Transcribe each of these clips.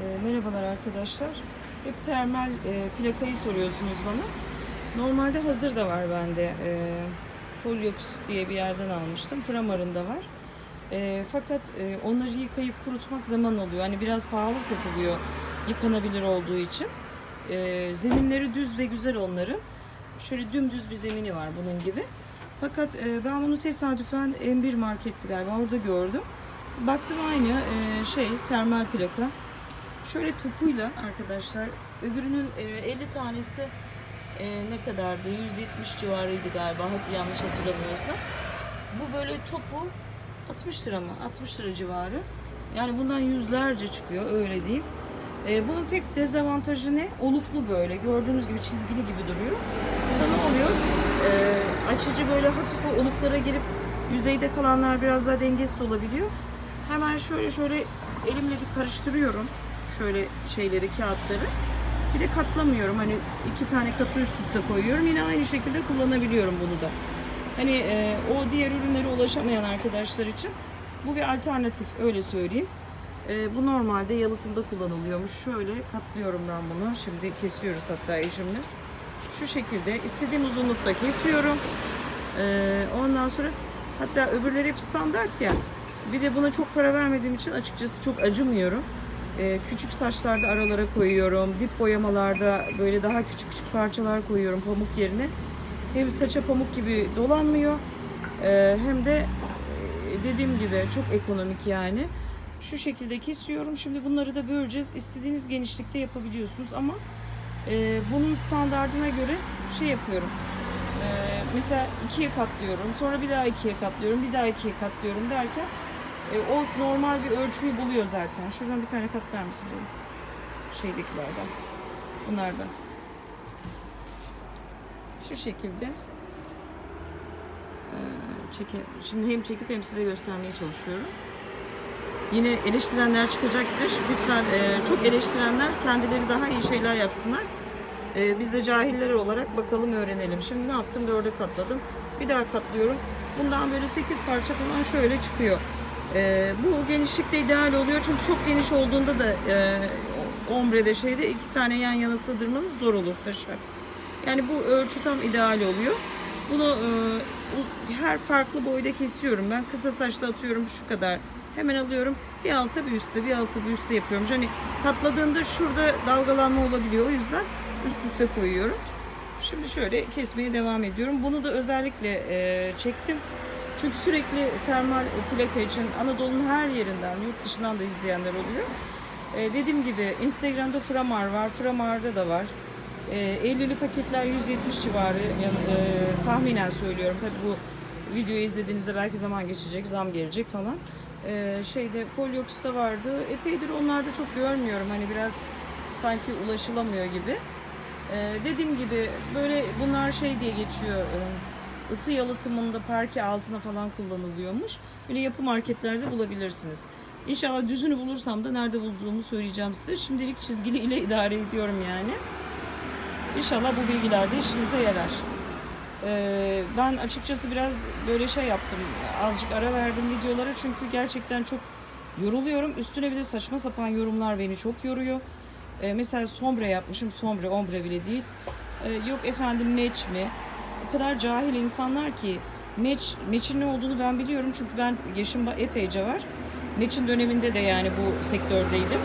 E, merhabalar arkadaşlar. Hep termal e, plakayı soruyorsunuz bana. Normalde hazır da var bende. E, Folyox diye bir yerden almıştım. Framar'ın da var. E, fakat e, onları yıkayıp kurutmak zaman alıyor. Hani biraz pahalı satılıyor yıkanabilir olduğu için. E, zeminleri düz ve güzel onların. Şöyle dümdüz bir zemini var bunun gibi. Fakat e, ben bunu tesadüfen M1 marketti galiba orada gördüm. Baktım aynı e, şey termal plaka. Şöyle topuyla arkadaşlar öbürünün e, 50 tanesi e, ne kadardı? 170 civarıydı galiba hadi yanlış hatırlamıyorsam. Bu böyle topu 60 lira mı? 60 lira civarı. Yani bundan yüzlerce çıkıyor öyle diyeyim. E, bunun tek dezavantajı ne? Oluklu böyle. Gördüğünüz gibi çizgili gibi duruyor. Burada ne oluyor? E, açıcı böyle hafif oluklara girip yüzeyde kalanlar biraz daha dengesiz olabiliyor. Hemen şöyle şöyle elimle bir karıştırıyorum. Şöyle şeyleri, kağıtları. Bir de katlamıyorum. Hani iki tane katı üst üste koyuyorum. Yine aynı şekilde kullanabiliyorum bunu da. Hani e, o diğer ürünlere ulaşamayan arkadaşlar için bu bir alternatif öyle söyleyeyim. E, bu normalde yalıtımda kullanılıyormuş. Şöyle katlıyorum ben bunu. Şimdi kesiyoruz hatta eşimle. Şu şekilde istediğim uzunlukta kesiyorum. E, ondan sonra hatta öbürleri hep standart ya. Bir de buna çok para vermediğim için açıkçası çok acımıyorum. E, küçük saçlarda aralara koyuyorum. Dip boyamalarda böyle daha küçük küçük parçalar koyuyorum pamuk yerine. Hem saça pamuk gibi dolanmıyor e, hem de e, dediğim gibi çok ekonomik yani. Şu şekilde kesiyorum. Şimdi bunları da böleceğiz. İstediğiniz genişlikte yapabiliyorsunuz ama e, bunun standardına göre şey yapıyorum. Mesela ikiye katlıyorum. Sonra bir daha ikiye katlıyorum. Bir daha ikiye katlıyorum derken e, o normal bir ölçüyü buluyor zaten. Şuradan bir tane katlar mısın canım? Şeydekilerden. Bunlardan. Şu şekilde e, çeke, şimdi hem çekip hem size göstermeye çalışıyorum. Yine eleştirenler çıkacaktır. Lütfen e, çok eleştirenler kendileri daha iyi şeyler yapsınlar. E, biz de cahiller olarak bakalım öğrenelim. Şimdi ne yaptım? Dörde katladım. Bir daha katlıyorum. Bundan böyle 8 parça falan şöyle çıkıyor. E, bu genişlikte ideal oluyor. Çünkü çok geniş olduğunda da e, ombre'de şeyde iki tane yan yana sığdırmanız zor olur taşar. Yani bu ölçü tam ideal oluyor. Bunu e, her farklı boyda kesiyorum. Ben kısa saçta atıyorum şu kadar. Hemen alıyorum. Bir alta bir üstte, bir alta bir üstte yapıyorum. Hani katladığında şurada dalgalanma olabiliyor. O yüzden üst üste koyuyorum. Şimdi şöyle kesmeye devam ediyorum. Bunu da özellikle e, çektim. Çünkü sürekli termal için Anadolu'nun her yerinden, yurt dışından da izleyenler oluyor. E, dediğim gibi Instagram'da Framar var, Framar'da da var. E, 50'li paketler 170 civarı yani, e, tahminen söylüyorum. Tabii bu videoyu izlediğinizde belki zaman geçecek, zam gelecek falan. E, şeyde Folyox'ta vardı. Epeydir onlarda çok görmüyorum. Hani biraz sanki ulaşılamıyor gibi. E, dediğim gibi böyle bunlar şey diye geçiyor. E, ısı yalıtımında parke altına falan kullanılıyormuş. Böyle yapı marketlerde bulabilirsiniz. İnşallah düzünü bulursam da nerede bulduğumu söyleyeceğim size. Şimdilik çizgili ile idare ediyorum yani. İnşallah bu bilgiler de işinize yarar. Ee, ben açıkçası biraz böyle şey yaptım. Azıcık ara verdim videolara çünkü gerçekten çok yoruluyorum. Üstüne bir de saçma sapan yorumlar beni çok yoruyor. Ee, mesela sombre yapmışım. Sombre, ombre bile değil. Ee, yok efendim meç mi? O kadar cahil insanlar ki meç, meçin ne olduğunu ben biliyorum. Çünkü ben yaşım epeyce var. Meçin döneminde de yani bu sektördeydim.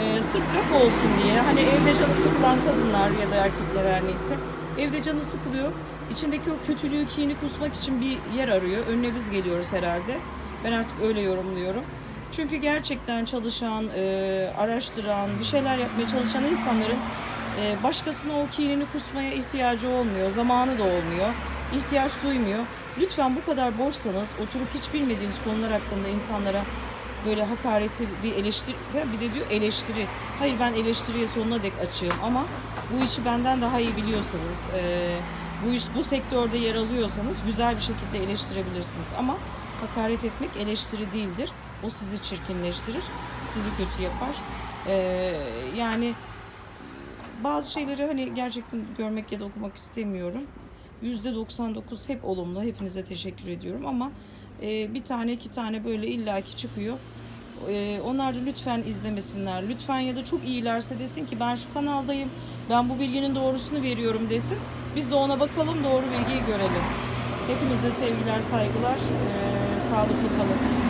Ee, sırf laf olsun diye hani evde canı sıkılan kadınlar ya da erkekler her neyse evde canı sıkılıyor. İçindeki o kötülüğü, kini kusmak için bir yer arıyor. Önüne biz geliyoruz herhalde. Ben artık öyle yorumluyorum. Çünkü gerçekten çalışan, e, araştıran, bir şeyler yapmaya çalışan insanların e, başkasına o kinini kusmaya ihtiyacı olmuyor. Zamanı da olmuyor. ihtiyaç duymuyor. Lütfen bu kadar boşsanız oturup hiç bilmediğiniz konular hakkında insanlara böyle hakareti bir eleştiri ya bir de diyor eleştiri. Hayır ben eleştiriye sonuna dek açığım ama bu işi benden daha iyi biliyorsanız, e, bu iş bu sektörde yer alıyorsanız güzel bir şekilde eleştirebilirsiniz. Ama hakaret etmek eleştiri değildir. O sizi çirkinleştirir, sizi kötü yapar. E, yani bazı şeyleri hani gerçekten görmek ya da okumak istemiyorum. %99 hep olumlu. Hepinize teşekkür ediyorum ama e, bir tane iki tane böyle illaki çıkıyor. E, onlar da lütfen izlemesinler. Lütfen ya da çok iyilerse desin ki ben şu kanaldayım. Ben bu bilginin doğrusunu veriyorum desin. Biz de ona bakalım doğru bilgiyi görelim. Hepinize sevgiler, saygılar. E, sağlıklı kalın.